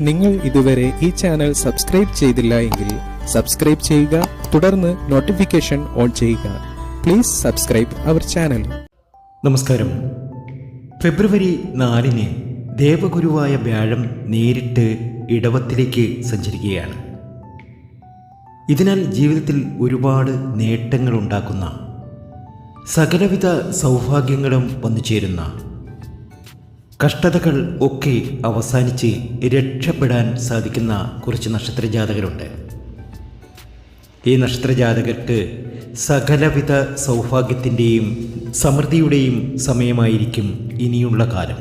നിങ്ങൾ ഇതുവരെ ഈ ചാനൽ സബ്സ്ക്രൈബ് ചെയ്തില്ല എങ്കിൽ സബ്സ്ക്രൈബ് ചെയ്യുക തുടർന്ന് നോട്ടിഫിക്കേഷൻ ഓൺ ചെയ്യുക. Please subscribe our channel. നമസ്കാരം. ഫെബ്രുവരി നാലിന് ദേവഗുരുവായ വ്യാഴം നേരിട്ട് ഇടവത്തിലേക്ക് സഞ്ചരിക്കുകയാണ്. ഇതിനാൽ ജീവിതത്തിൽ ഒരുപാട് നേട്ടങ്ങൾ ഉണ്ടാക്കുന്ന സകലവിധ സൗഭാഗ്യങ്ങളും വന്നു ചേരുന്ന കഷ്ടതകൾ ഒക്കെ അവസാനിച്ച് രക്ഷപ്പെടാൻ സാധിക്കുന്ന കുറച്ച് നക്ഷത്രജാതകരുണ്ട്. ഈ നക്ഷത്രജാതകർക്ക് സകലവിധ സൗഭാഗ്യത്തിന്റെയും സമൃദ്ധിയുടെയും സമയമായിരിക്കും ഇനിയുള്ള കാലം.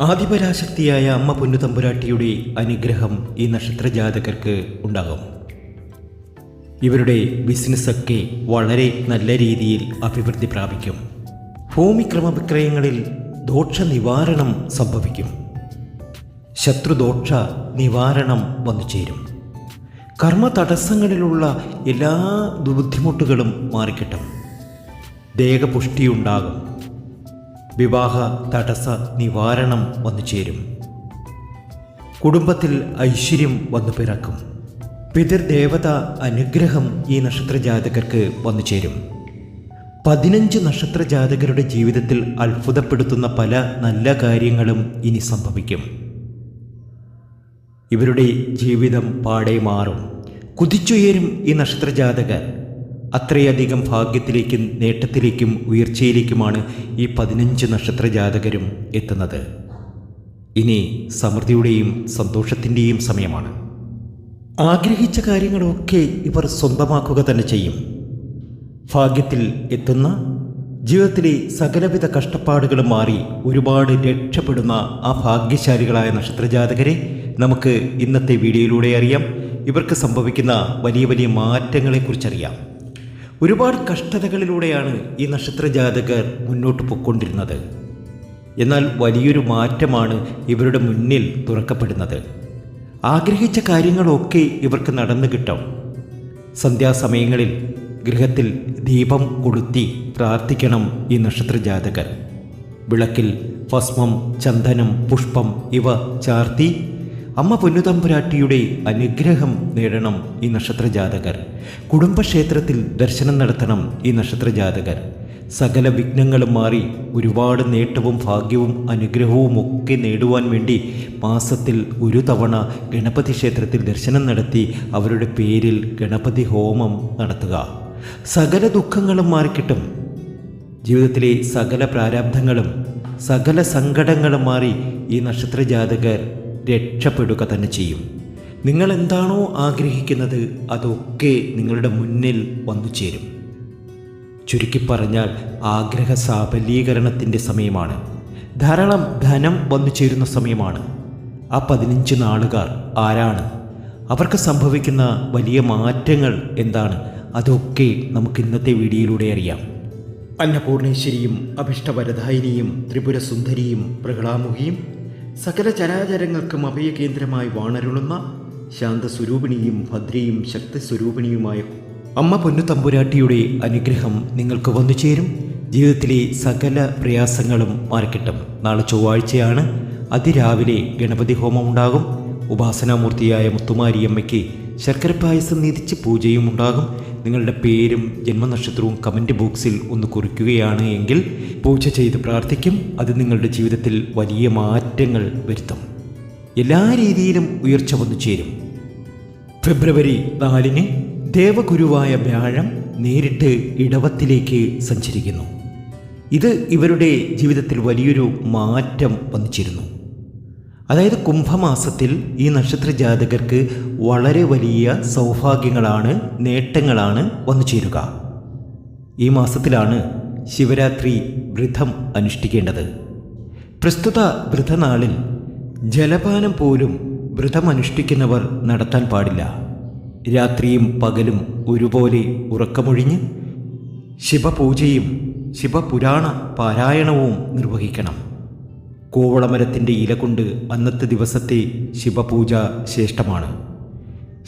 ആദിപരാശക്തിയായ അമ്മ പൊന്നുതമ്പുരാട്ടിയുടെ അനുഗ്രഹം ഈ നക്ഷത്രജാതകർക്ക് ഉണ്ടാകും. ഇവരുടെ ബിസിനസ്സൊക്കെ വളരെ നല്ല രീതിയിൽ അഭിവൃദ്ധി പ്രാപിക്കും. ഭൂമി ക്രമവിക്രയങ്ങളിൽ ദോഷ നിവാരണം സംഭവിക്കും. ശത്രുദോഷ നിവാരണം വന്നു ചേരും. കർമ്മ തടസ്സങ്ങളിലുള്ള എല്ലാ ബുദ്ധിമുട്ടുകളും മാറിക്കിട്ടും. ദേഹപുഷ്ടിയുണ്ടാകും. വിവാഹ തടസ്സ നിവാരണം വന്നു ചേരും. കുടുംബത്തിൽ ഐശ്വര്യം വന്നു പിറക്കും. പിതൃദേവത അനുഗ്രഹം ഈ നക്ഷത്രജാതകർക്ക് വന്നു ചേരും. പതിനഞ്ച് നക്ഷത്രജാതകരുടെ ജീവിതത്തിൽ അത്ഭുതപ്പെടുത്തുന്ന പല നല്ല കാര്യങ്ങളും ഇനി സംഭവിക്കും. ഇവരുടെ ജീവിതം പാടെ മാറും. കുതിച്ചുയരും ഈ നക്ഷത്രജാതകർ. അത്രയധികം ഭാഗ്യത്തിലേക്കും നേട്ടത്തിലേക്കും ഉയർച്ചയിലേക്കുമാണ് ഈ പതിനഞ്ച് നക്ഷത്രജാതകരും എത്തുന്നത്. ഇനി സമൃദ്ധിയുടെയും സന്തോഷത്തിന്റെയും സമയമാണ്. ആഗ്രഹിച്ച കാര്യങ്ങളൊക്കെ ഇവർ സ്വന്തമാക്കുക തന്നെ ചെയ്യും. ഭാഗ്യത്തിൽ എത്തുന്ന ജീവിതത്തിലെ സകലവിധ കഷ്ടപ്പാടുകളും മാറി ഒരുപാട് രക്ഷപ്പെടുന്ന ആ ഭാഗ്യശാലികളായ നക്ഷത്രജാതകരെ നമുക്ക് ഇന്നത്തെ വീഡിയോയിലൂടെ അറിയാം. ഇവർക്ക് സംഭവിക്കുന്ന വലിയ വലിയ മാറ്റങ്ങളെക്കുറിച്ചറിയാം. ഒരുപാട് കഷ്ടതകളിലൂടെയാണ് ഈ നക്ഷത്രജാതകർ മുന്നോട്ട് പൊയ്ക്കൊണ്ടിരുന്നത്. എന്നാൽ വലിയൊരു മാറ്റമാണ് ഇവരുടെ മുന്നിൽ തുറക്കപ്പെടുന്നത്. ആഗ്രഹിച്ച കാര്യങ്ങളൊക്കെ ഇവർക്ക് നടന്നു കിട്ടും. സന്ധ്യാസമയങ്ങളിൽ ഗൃഹത്തിൽ ദീപം കൊളുത്തി പ്രാർത്ഥിക്കണം ഈ നക്ഷത്രജാതകർ. വിളക്കിൽ ഭസ്മം ചന്ദനം പുഷ്പം ഇവ ചാർത്തി അമ്മ പൊന്നുതമ്പുരാട്ടിയുടെ അനുഗ്രഹം നേടണം ഈ നക്ഷത്രജാതകർ. കുടുംബക്ഷേത്രത്തിൽ ദർശനം നടത്തണം ഈ നക്ഷത്രജാതകർ. സകല വിഘ്നങ്ങളും മാറി ഒരുപാട് നേട്ടവും ഭാഗ്യവും അനുഗ്രഹവും ഒക്കെ നേടുവാൻ വേണ്ടി മാസത്തിൽ ഒരു തവണ ഗണപതി ക്ഷേത്രത്തിൽ ദർശനം നടത്തി അവരുടെ പേരിൽ ഗണപതി ഹോമം നടത്തുക. സകല ദുഃഖങ്ങളും മാറിക്കിട്ടും. ജീവിതത്തിലെ സകല പ്രാരാബ്ധങ്ങളും സകല സങ്കടങ്ങളും മാറി ഈ നക്ഷത്ര നക്ഷത്രജാതകർ രക്ഷപ്പെടുക തന്നെ ചെയ്യും. നിങ്ങൾ എന്താണോ ആഗ്രഹിക്കുന്നത് അതൊക്കെ നിങ്ങളുടെ മുന്നിൽ വന്നു ചേരും. ചുരുക്കി പറഞ്ഞാൽ ആഗ്രഹ സാഫലീകരണത്തിന്റെ സമയമാണ്. ധാരാളം ധനം വന്നു ചേരുന്ന സമയമാണ്. ആ പതിനഞ്ച് നാളുകാർ ആരാണ്? അവർക്ക് സംഭവിക്കുന്ന വലിയ മാറ്റങ്ങൾ എന്താണ്? അതൊക്കെ നമുക്ക് ഇന്നത്തെ വീഡിയോയിലൂടെ അറിയാം. അന്നപൂർണേശ്വരിയും അഭിഷ്ടവരദായിനിയും ത്രിപുരസുന്ദരിയും സുന്ദരിയും പ്രഹളാമുഹിയും സകല ചരാചരങ്ങൾക്കും അഭയകേന്ദ്രമായി വാണരുളുന്ന ശാന്തസ്വരൂപിണിയും ഭദ്രയും ശക്തിസ്വരൂപിണിയുമായ അമ്മ പൊന്നു തമ്പുരാട്ടിയുടെ അനുഗ്രഹം നിങ്ങൾക്ക് വന്നു ചേരും. ജീവിതത്തിലെ സകല പ്രയാസങ്ങളും മാറിക്കിട്ടും. നാളെ ചൊവ്വാഴ്ചയാണ് അതിരാവിലെ ഗണപതി ഹോമം ഉണ്ടാകും ഉപാസനാമൂർത്തിയായ മുത്തുമാരിയമ്മയ്ക്ക് ശർക്കര പായസം നീതിച്ച് പൂജയും ഉണ്ടാകും. നിങ്ങളുടെ പേരും ജന്മനക്ഷത്രവും കമന്റ് ബോക്സിൽ ഒന്ന് കുറിക്കുകയാണ് എങ്കിൽ പൂജ ചെയ്ത് പ്രാർത്ഥിക്കും. അത് നിങ്ങളുടെ ജീവിതത്തിൽ വലിയ മാറ്റങ്ങൾ വരുത്തും. എല്ലാ രീതിയിലും ഉയർച്ച വന്നു ചേരും. ഫെബ്രുവരി നാലിന് ദേവഗുരുവായ വ്യാഴം നേരിട്ട് ഇടവത്തിലേക്ക് സഞ്ചരിക്കുന്നു. ഇത് ഇവരുടെ ജീവിതത്തിൽ വലിയൊരു മാറ്റം വന്നിച്ചിരുന്നു. അതായത് കുംഭമാസത്തിൽ ഈ നക്ഷത്ര ജാതകർക്ക് വളരെ വലിയ സൗഭാഗ്യങ്ങളാണ് നേട്ടങ്ങളാണ് വന്നു ചേരുക. ഈ മാസത്തിലാണ് ശിവരാത്രി വ്രതം അനുഷ്ഠിക്കേണ്ടത്. പ്രസ്തുത വ്രതനാളിൽ ജലപാനം പോലും വ്രതമനുഷ്ഠിക്കുന്നവർ നടത്താൻ പാടില്ല. രാത്രിയും പകലും ഒരുപോലെ ഉറക്കമൊഴിഞ്ഞ് ശിവപൂജയും ശിവപുരാണ പാരായണവും നിർവഹിക്കണം. കോവളമരത്തിന്റെ ഇല കൊണ്ട് അന്നത്തെ ദിവസത്തെ ശിവപൂജ ശ്രേഷ്ഠമാണ്.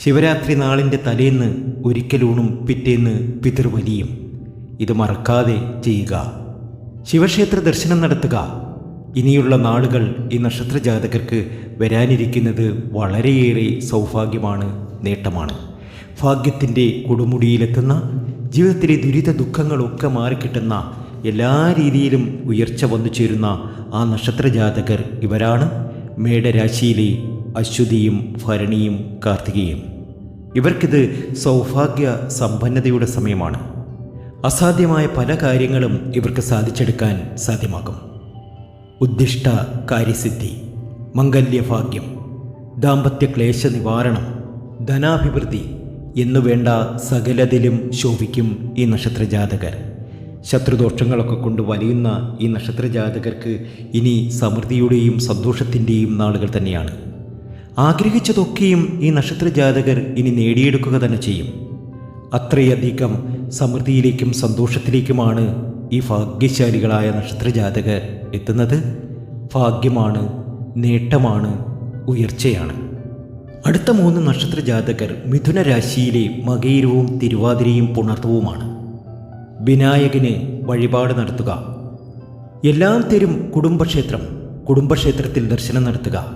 ശിവരാത്രി നാളിന്റെ തലേന്ന് ഒരിക്കലൂണും പിറ്റേന്ന് പിതൃവലിയും. ഇത് മറക്കാതെ ചെയ്യുക. ശിവക്ഷേത്ര ദർശനം നടത്തുക. ഇനിയുള്ള നാളുകൾ ഈ നക്ഷത്ര ജാതകർക്ക് വരാനിരിക്കുന്നത് വളരെയേറെ സൗഭാഗ്യമാണ് നേട്ടമാണ്. ഭാഗ്യത്തിന്റെ കൊടുമുടിയിലെത്തുന്ന ജീവിതത്തിലെ ദുരിത ദുഃഖങ്ങളൊക്കെ മാറിക്കിട്ടുന്ന എല്ലാ രീതിയിലും ഉയർച്ച വന്നു ചേരുന്ന ആ നക്ഷത്ര ജാതകർ ഇവരാണ്. മേടരാശിയിലെ അശ്വതിയും ഭരണിയും കാർത്തികയും. ഇവർക്കിത് സൗഭാഗ്യ സമ്പന്നതയുടെ സമയമാണ്. അസാധ്യമായ പല കാര്യങ്ങളും ഇവർക്ക് സാധിച്ചെടുക്കാൻ സാധ്യമാകും. ഉദ്ദിഷ്ട കാര്യസിദ്ധി മംഗല്യഭാഗ്യം ദാമ്പത്യ ക്ലേശ നിവാരണം ധനാഭിവൃദ്ധി എന്നു വേണ്ട സകലതിലും ശോഭിക്കും ഈ നക്ഷത്രജാതകർ. ശത്രുദോഷങ്ങളൊക്കെ കൊണ്ട് വലിയുന്ന ഈ നക്ഷത്രജാതകർക്ക് ഇനി സമൃദ്ധിയുടെയും സന്തോഷത്തിന്റെയും നാളുകൾ തന്നെയാണ്. ആഗ്രഹിച്ചതൊക്കെയും ഈ നക്ഷത്രജാതകർ ഇനി നേടിയെടുക്കുക തന്നെ ചെയ്യും. അത്രയധികം സമൃദ്ധിയിലേക്കും സന്തോഷത്തിലേക്കുമാണ് ഈ ഭാഗ്യശാലികളായ നക്ഷത്രജാതകർ എത്തുന്നത് ഭാഗ്യമാണ് നേട്ടമാണ് ഉയർച്ചയാണ്. അടുത്ത മൂന്ന് നക്ഷത്ര ജാതകർ മിഥുന രാശിയിലെ മകയിരവും തിരുവാതിരയും പുണർത്തവുമാണ്. വിനായകന് വഴിപാട് നടത്തുക. എല്ലാം തരും കുടുംബക്ഷേത്രം കുടുംബക്ഷേത്രത്തിൽ ദർശനം നടത്തുക.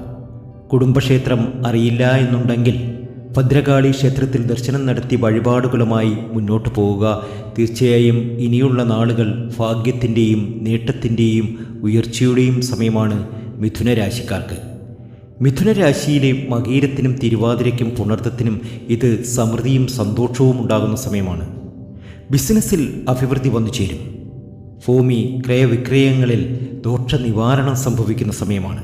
കുടുംബക്ഷേത്രം അറിയില്ല എന്നുണ്ടെങ്കിൽ ഭദ്രകാളി ക്ഷേത്രത്തിൽ ദർശനം നടത്തി വഴിപാടുകളുമായി മുന്നോട്ടു പോവുക. തീർച്ചയായും ഇനിയുള്ള നാളുകൾ ഭാഗ്യത്തിന്റെയും നേട്ടത്തിന്റെയും ഉയർച്ചയുടെയും സമയമാണ് മിഥുന രാശിക്കാർക്ക് മിഥുന രാശിയിലെ മകീരത്തിനും തിരുവാതിരയ്ക്കും പുണർത്തത്തിനും ഇത് സമൃദ്ധിയും സന്തോഷവും ഉണ്ടാകുന്ന സമയമാണ്. ബിസിനസ്സിൽ അഭിവൃദ്ധി വന്നു ചേരും. ഭൂമി ക്രയവിക്രയങ്ങളിൽ ദോഷ നിവാരണം സംഭവിക്കുന്ന സമയമാണ്.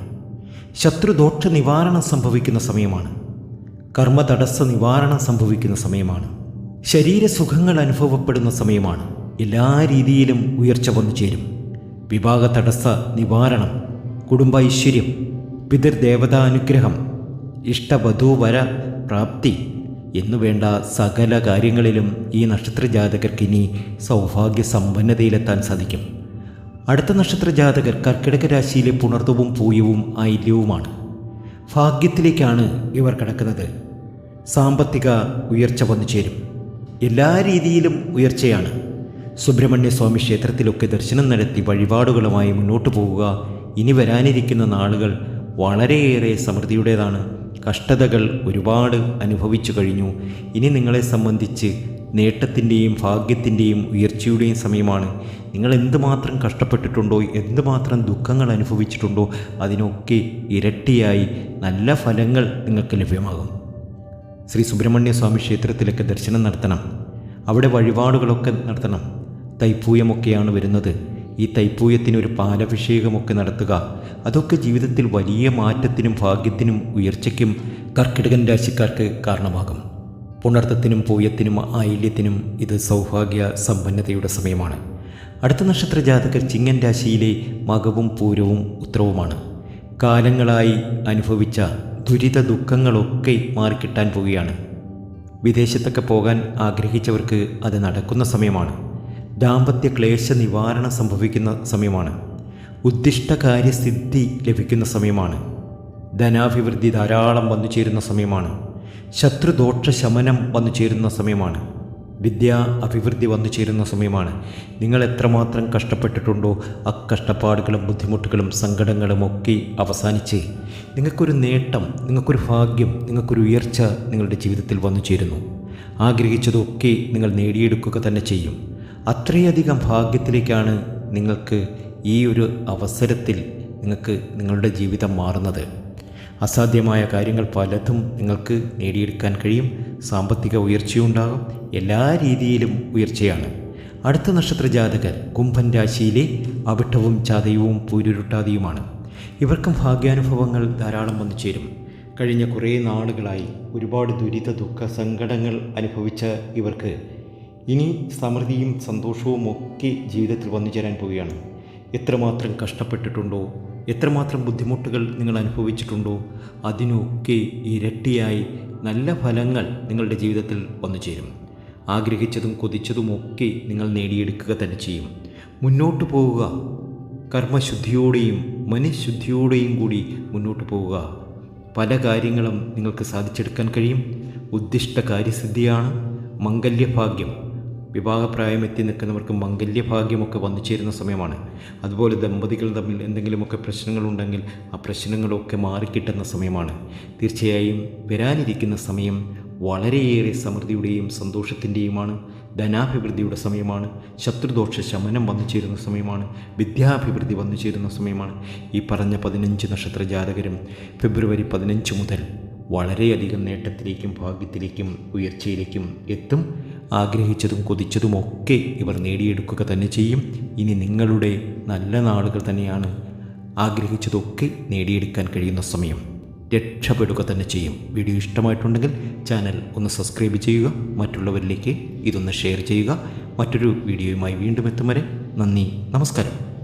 ശത്രുദോഷ നിവാരണം സംഭവിക്കുന്ന സമയമാണ്. കർമ്മതടസ്സ നിവാരണം സംഭവിക്കുന്ന സമയമാണ്. ശരീരസുഖങ്ങൾ അനുഭവപ്പെടുന്ന സമയമാണ്. എല്ലാ രീതിയിലും ഉയർച്ച വന്നു ചേരും. വിവാഹ തടസ്സ നിവാരണം കുടുംബ ഐശ്വര്യം പിതൃദേവതാനുഗ്രഹം ഇഷ്ടവധൂവര പ്രാപ്തി എന്നുവേണ്ട സകല കാര്യങ്ങളിലും ഈ നക്ഷത്ര ജാതകർക്ക് ഇനി സൗഭാഗ്യ സമ്പന്നതയിലെത്താൻ സാധിക്കും. അടുത്ത നക്ഷത്ര ജാതകർ കർക്കിടക രാശിയിലെ പുണർത്തവും പൂയവും ആയില്യവുമാണ്. ഭാഗ്യത്തിലേക്കാണ് ഇവർ കിടക്കുന്നത്. സാമ്പത്തിക ഉയർച്ച വന്നു ചേരും. എല്ലാ രീതിയിലും ഉയർച്ചയാണ്. സുബ്രഹ്മണ്യ സ്വാമി ക്ഷേത്രത്തിലൊക്കെ ദർശനം നടത്തി വഴിപാടുകളുമായി മുന്നോട്ട് പോവുക ഇനി വരാനിരിക്കുന്ന നാളുകൾ വളരെയേറെ സമൃദ്ധിയുടേതാണ്. കഷ്ടതകൾ ഒരുപാട് അനുഭവിച്ചു കഴിഞ്ഞു. ഇനി നിങ്ങളെ സംബന്ധിച്ച് നേട്ടത്തിന്റെയും ഭാഗ്യത്തിന്റെയും ഉയർച്ചയുടെയും സമയമാണ്. നിങ്ങൾ എന്തുമാത്രം കഷ്ടപ്പെട്ടിട്ടുണ്ടോ എന്തുമാത്രം ദുഃഖങ്ങൾ അനുഭവിച്ചിട്ടുണ്ടോ അതിനൊക്കെ ഇരട്ടിയായി നല്ല ഫലങ്ങൾ നിങ്ങൾക്ക് ലഭ്യമാകും. ശ്രീ സുബ്രഹ്മണ്യ സ്വാമി ക്ഷേത്രത്തിലൊക്കെ ദർശനം നടത്തണം. അവിടെ വഴിപാടുകളൊക്കെ നടത്തണം. തൈപ്പൂയമൊക്കെയാണ് വരുന്നത്. ഈ തൈപ്പൂയത്തിന് ഒരു പാലഭിഷേകമൊക്കെ നടത്തുക. അതൊക്കെ ജീവിതത്തിൽ വലിയ മാറ്റത്തിനും ഭാഗ്യത്തിനും ഉയർച്ചയ്ക്കും കർക്കിടകൻ രാശിക്കാർക്ക് കാരണമാകും. പുണർത്തത്തിനും പൂയത്തിനും ആയില്യത്തിനും ഇത് സൗഭാഗ്യ സമ്പന്നതയുടെ സമയമാണ്. അടുത്ത നക്ഷത്ര ജാതകർ ചിങ്ങൻ രാശിയിലെ മകവും പൂരവും ഉത്തരവുമാണ് കാലങ്ങളായി അനുഭവിച്ച ദുരിത ദുഃഖങ്ങളൊക്കെ മാറിക്കിട്ടാൻ പോവുകയാണ്. വിദേശത്തൊക്കെ പോകാൻ ആഗ്രഹിച്ചവർക്ക് അത് നടക്കുന്ന സമയമാണ്. ദാമ്പത്യ ക്ലേശ നിവാരണം സംഭവിക്കുന്ന സമയമാണ്. ഉദ്ദിഷ്ട കാര്യസിദ്ധി ലഭിക്കുന്ന സമയമാണ്. ധനാഭിവൃദ്ധി ധാരാളം വന്നു ചേരുന്ന സമയമാണ്. ശത്രുദോഷ ശമനം വന്നു ചേരുന്ന സമയമാണ്. വിദ്യാ അഭിവൃദ്ധി വന്നു ചേരുന്ന സമയമാണ്. നിങ്ങൾ എത്രമാത്രം കഷ്ടപ്പെട്ടിട്ടുണ്ടോ ആ കഷ്ടപ്പാടുകളും ബുദ്ധിമുട്ടുകളും സങ്കടങ്ങളും ഒക്കെ അവസാനിച്ച് നിങ്ങൾക്കൊരു നേട്ടം നിങ്ങൾക്കൊരു ഭാഗ്യം നിങ്ങൾക്കൊരു ഉയർച്ച നിങ്ങളുടെ ജീവിതത്തിൽ വന്നു ചേരുന്നു. ആഗ്രഹിച്ചതൊക്കെ നിങ്ങൾ നേടിയെടുക്കുക തന്നെ ചെയ്യും. അത്രയധികം ഭാഗ്യത്തിലേക്കാണ് നിങ്ങൾക്ക് ഈ ഒരു അവസരത്തിൽ നിങ്ങൾക്ക് നിങ്ങളുടെ ജീവിതം മാറുന്നത്. അസാധ്യമായ കാര്യങ്ങൾ പലതും നിങ്ങൾക്ക് നേടിയെടുക്കാൻ കഴിയും. സാമ്പത്തിക ഉയർച്ചയുണ്ടാകും. എല്ലാ രീതിയിലും ഉയർച്ചയാണ്. അടുത്ത നക്ഷത്ര ജാതകർ കുംഭൻ രാശിയിലെ അവിട്ടവും ചതയവും പൂരുരുട്ടാതിയുമാണ്. ഇവർക്കും ഭാഗ്യാനുഭവങ്ങൾ ധാരാളം വന്നു ചേരും. കഴിഞ്ഞ കുറേ നാളുകളായി ഒരുപാട് ദുരിത ദുഃഖ സങ്കടങ്ങൾ അനുഭവിച്ച ഇവർക്ക് ഇനി സമൃദ്ധിയും സന്തോഷവും ഒക്കെ ജീവിതത്തിൽ വന്നു ചേരാൻ പോവുകയാണ്. എത്രമാത്രം കഷ്ടപ്പെട്ടിട്ടുണ്ടോ എത്രമാത്രം ബുദ്ധിമുട്ടുകൾ നിങ്ങൾ അനുഭവിച്ചിട്ടുണ്ടോ? അതിനൊക്കെ ഇരട്ടിയായി നല്ല ഫലങ്ങൾ നിങ്ങളുടെ ജീവിതത്തിൽ വന്നു ചേരും. ആഗ്രഹിച്ചതും കൊതിച്ചതുമൊക്കെ നിങ്ങൾ നേടിയെടുക്കുക തന്നെ ചെയ്യും. മുന്നോട്ട് പോവുക. കർമ്മശുദ്ധിയോടെയും മനഃശുദ്ധിയോടെയും കൂടി മുന്നോട്ട് പോവുക. പല കാര്യങ്ങളും നിങ്ങൾക്ക് സാധിച്ചെടുക്കാൻ കഴിയും. ഉദ്ദിഷ്ട കാര്യസിദ്ധിയാണ് മംഗല്യഭാഗ്യം. വിവാഹപ്രായം എത്തി നിൽക്കുന്നവർക്ക് മംഗല്യഭാഗ്യമൊക്കെ വന്നു ചേരുന്ന സമയമാണ്. അതുപോലെ ദമ്പതികൾ തമ്മിൽ എന്തെങ്കിലുമൊക്കെ പ്രശ്നങ്ങളുണ്ടെങ്കിൽ ആ പ്രശ്നങ്ങളൊക്കെ മാറിക്കിട്ടുന്ന സമയമാണ്. തീർച്ചയായും വരാനിരിക്കുന്ന സമയം വളരെയേറെ സമൃദ്ധിയുടെയും സന്തോഷത്തിന്റെയുമാണ്. ധനാഭിവൃദ്ധിയുടെ സമയമാണ്. ശത്രുദോഷ ശമനം വന്നു ചേരുന്ന സമയമാണ്. വിദ്യാഭിവൃദ്ധി വന്നു ചേരുന്ന സമയമാണ്. ഈ പറഞ്ഞ പതിനഞ്ച് നക്ഷത്ര ജാതകരും ഫെബ്രുവരി പതിനഞ്ച് മുതൽ വളരെയധികം നേട്ടത്തിലേക്കും ഭാഗ്യത്തിലേക്കും ഉയർച്ചയിലേക്കും എത്തും. ആഗ്രഹിച്ചതും കൊതിച്ചതുമൊക്കെ ഇവർ നേടിയെടുക്കുക തന്നെ ചെയ്യും. ഇനി നിങ്ങളുടെ നല്ല നാളുകൾ തന്നെയാണ് ആഗ്രഹിച്ചതൊക്കെ നേടിയെടുക്കാൻ കഴിയുന്ന സമയം. രക്ഷപ്പെടുക തന്നെ ചെയ്യും. വീഡിയോ ഇഷ്ടമായിട്ടുണ്ടെങ്കിൽ ചാനൽ ഒന്ന് സബ്സ്ക്രൈബ് ചെയ്യുക. മറ്റുള്ളവരിലേക്ക് ഇതൊന്ന് ഷെയർ ചെയ്യുക. മറ്റൊരു വീഡിയോയുമായി വീണ്ടും എത്തും വരെ നന്ദി. നമസ്കാരം.